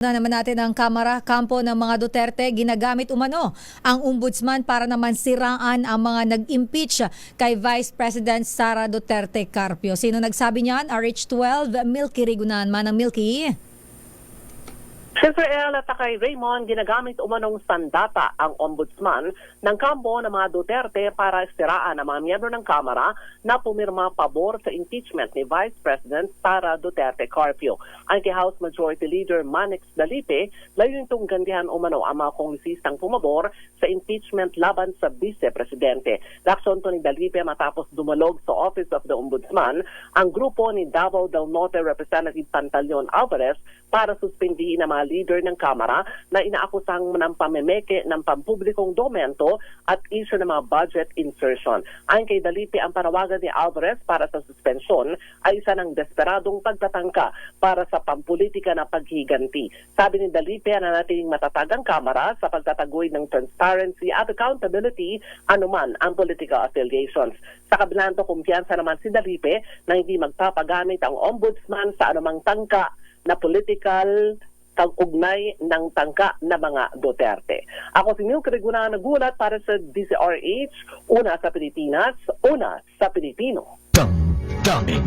Na naman natin ang kamera, kampo ng mga Duterte, ginagamit umano ang ombudsman para naman siraan ang mga nag-impeach kay Vice President Sara Duterte Carpio. Sino nagsabi niyan? RH12, Milky Rigunan. Manang Milky. Siyempre, El at kay Raymond, ginagamit umanong sandata ang ombudsman ng kampo ng mga Duterte para siraan ang mga miyembro ng Kamara na pumirma pabor sa impeachment ni Vice President Sara Duterte Carpio. Ang kay House Majority Leader Manix Dalipe, layunin itong gandihan umano ang mga kongresistang pumabor sa impeachment laban sa Vice Presidente. Reaksyon to ni Dalipe matapos dumalog sa Office of the Ombudsman ang grupo ni Davao del Norte Representative Pantaleon Alvarez para suspindihin ang mga leader ng Kamara na inaakusang ng pamemeke ng pampublikong domento at issue ng mga budget insertion. Ayon kay Dalipe, ang panawagan ni Alvarez para sa suspensyon ay isa ng desperadong pagtatangka para sa pampolitika na paghiganti. Sabi ni Dalipe, nanatiling matatag ang Kamara sa pagtatagoy ng transparency at accountability anuman ang political affiliations. Sa kabila nito, kumpiyansa naman si Dalipe na hindi magpapagamit ang ombudsman sa anumang tangka na political tag-ugnay ng tangka na mga Duterte. Ako si Milk Reguna nagulat para sa DCRH, una sa Pilipinas, una sa Pilipino. Damdamin